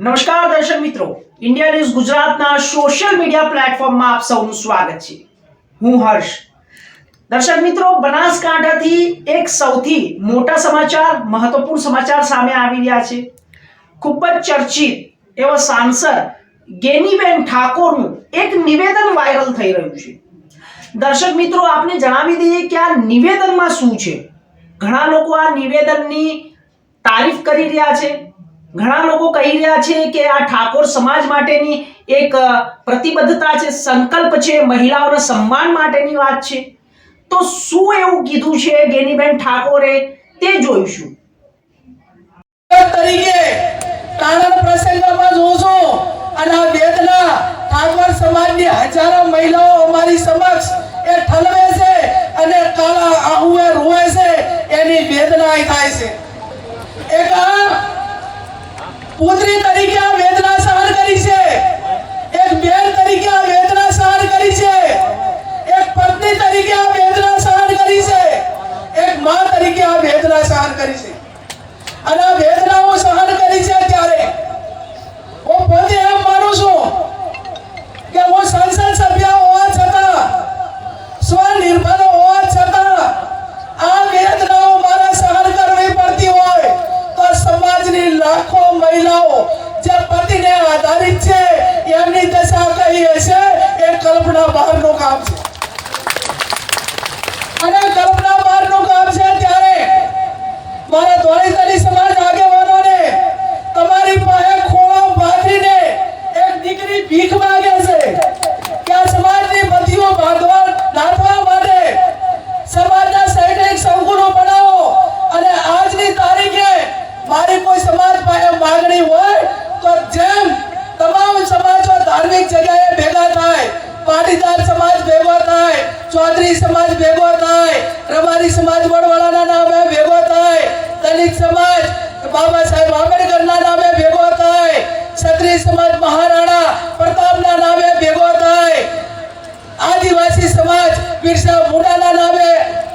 નમસ્કાર દર્શક મિત્રો. ઇન્ડિયા ન્યૂઝ ગુજરાતના સોશિયલ મીડિયા પ્લેટફોર્મમાં આપ સૌનું સ્વાગત છે. હું હર્ષ. દર્શક મિત્રો, બનાસકાંઠાથી એક સૌથી મોટા સમાચાર, મહત્વપૂર્ણ સમાચાર સામે આવી રહ્યા છે. ખૂબ જ ચર્ચિત એવા સાંસદ ગેનીબેન ઠાકોરનું એક નિવેદન વાયરલ થઈ રહ્યું છે. દર્શક મિત્રો, આપને જણાવી દઈએ કે આ નિવેદનમાં શું છે? ઘણા લોકો આ નિવેદનની તારીફ કરી રહ્યા છે. ઘણા લોકો કહી રહ્યા છે કે આ ઠાકોર સમાજ માટેની એક પ્રતિબદ્ધતા છે, સંકલ્પ છે, મહિલાઓના સન્માન માટેની વાત છે. તો શું એવું કીધું છે ગેનીબેન ઠાકોરે? તે જોઈશું. તરીકે કાનૂન પ્રસંગમાં જોઉં અને આ વેદના ઠાકોર સમાજની હજારો મહિલાઓ અમારી સમક્ષ એ ઠલવે છે અને કાળા આહુએ રોવે છે, એની વેદના થાય છે. એક આ પુત્રી તરીકે આ વેદના સહન કરી છે. એક બેન તરીકે આ વેદના સહન કરી છે. એક પત્ની તરીકે આ વેદના સહન કરી છે. એક મા તરીકે આ વેદના સહન કરી છે. અને આ વેદનાઓ સહન ભીખ માંગે છે. કે સમાજની બધીઓ બાંધવા નાથવા માટે સમાજના સૈનિક સંકુલો બનાવો અને આજની તારીખે મારી કોઈ સમાજ પાસે માંગણી હોય તો જેમ તમામ સમાજો ધાર્મિક જગ્યાએ ભેગા થાય, પાટીદાર સમાજ ભેગો થાય, ચૌધરી સમાજ ભેગો થાય, રબારી સમાજ વડવાળાના નામે ભેગો થાય, દલિત સમાજ બાબા સાહેબ આંબેડકરના નામે ભેગો થાય, ક્ષત્રિય સમાજ મહારાણા મુંડાના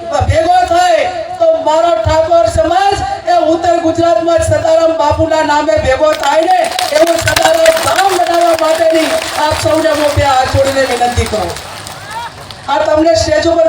આવે ભેગો થાય, તો મારો ઠાકોર સમાજ એ ઉત્તર ગુજરાતમાં સદારામ બાપુના નામે ભેગો થાય ને, એવું સદારામ ધામ બનાવવા માટેની આપ સૌને હું ત્યાં હાથ જોડીને વિનંતી કરું. આ તમને સ્ટેજ ઉપર